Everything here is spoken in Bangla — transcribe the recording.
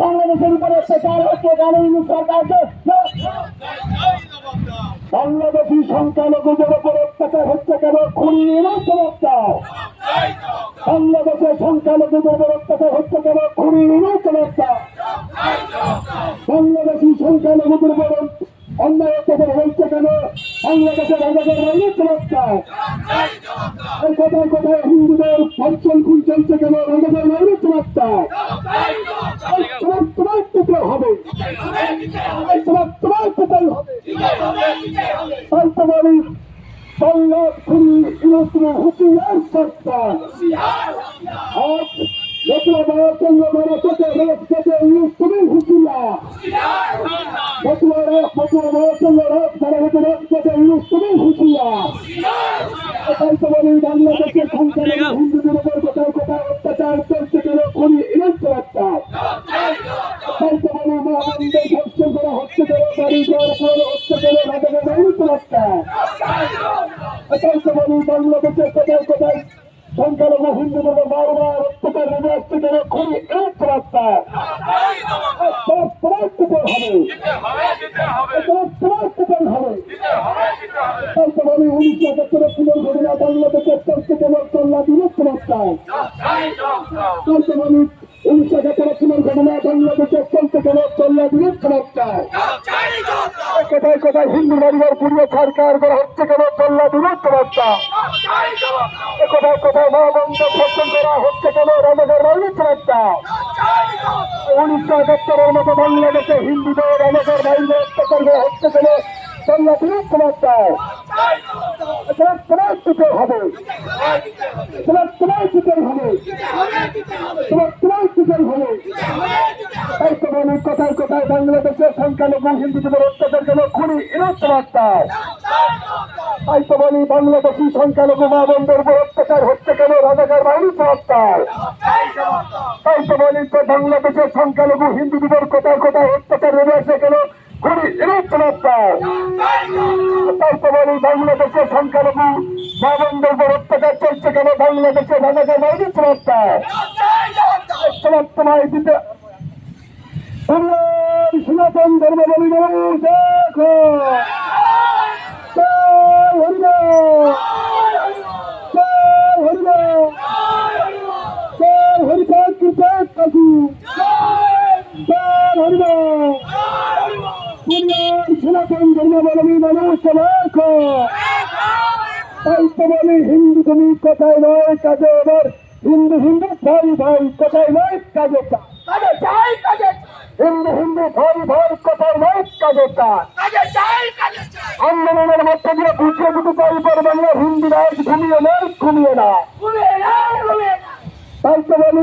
বাংলাদেশের উপরে অত্যাচার হচ্ছে গালি সরকারকে বাংলাদেশি সংখ্যালঘুদের উপর অত্যাচার হচ্ছে কেন খুনির চমৎকার। বাংলাদেশের সংখ্যালঘুদের উপর অত্যাচার হচ্ছে কেন খুনির চমৎকার। বাংলাদেশি সংখ্যালঘুদের উপর অন্যায় অত্যাচার হচ্ছে কেন বাংলাদেশের রাজাদের বাইরে চমৎকার কোথায় কোথায় হিন্দুদের খুন চলছে কেন রাজাদের বাইরে চমৎকার এই চমৎকার হবে। এই চমৎকার পেতেই হবে। পাল্টাবাড়ি বাংলা খুনি ইউসুফ হুশিয়ার সরকার। লোকরা সঙ্গে মারা থেকে রোজ থেকে ইউসুফই হুশিয়ার। বটুয়া বাবার কেন খুনি ইউসুফ সরকার পাল্টাবাড়ি মহানন্দে ধর্ষণ করা হচ্ছে কেন বাড়ি ঘর করে হচ্ছে কেন রাজাদের বাইরে সরকার আকাশবাণী বাংলাদেশের কোথায় কোথায় সংখ্যালঘু হিন্দুদের বারবার অত্যাচার নেমে খুবই হবে। হবে। উনিশশো একাত্তরের একাত্তরের পুনর ঘটনা বাংলাদেশের চলছে কেন চল্লা বিরোধ রাস্তায় কোথায় কোথায় হিন্দু পরিবার পূর্ব সরকার করা হচ্ছে কেন? চল্লা বিরোধ রাস্তা কোথায় কোথায় মা বন্ধ ধর্ষণ করা হচ্ছে কেন? রাজাদের রাজনীতি বাংলাদেশে হিন্দুদের, রাজাদের বাইরে অত্যাচার করা হচ্ছে কেন? চল্লা বিরোধ তোমার দিতে হবে। তোমার তোমার দিতে হবে। তোমার তোমার দিতে হবে। তাই তো বলি, কোথায় কোথায় বাংলাদেশের সংখ্যালঘু হিন্দুদের অত্যাচার কেন খুনি এরত রাস্তায় তাই তো বলি, বাংলাদেশি সংখ্যালঘু মা বন্ধের উপর অত্যাচার হচ্ছে কেন, রাজাকার বাহিনী রাস্তায় তাই তো বলি তো বাংলাদেশের সংখ্যালঘু হিন্দুদের কোথায় কোথায় অত্যাচার নেমে আসে কেন, খুনি এরত রাস্তায় তাই তো বলি, বাংলাদেশের সংখ্যালঘু মা বন্ধের উপর অত্যাচার চলছে কেন? রাজাকার বাহিনী রাস্তায় সময় দিতে সনাতন ধর্ম বলি দেখো। সনাতন ধর্ম বলি মানুষ দেখো। তাই হিন্দু তুমি কোথায় নয় কাজে এবার হিন্দু হিন্দু ভাই ভাই কোথায় নয় কাজে কা কাজে চাই কাজে হিন্দু হিন্দু ভাই ভাই কোথায় নয় কাজে কা কাজে চাই কাজে আন্দোলনের মধ্যে দিয়ে বুঝিয়ে দিতে চাই পর বাংলা হিন্দু রাজ ঘুমিয়ে নয় না ঘুমিয়ে না তাই তো বলি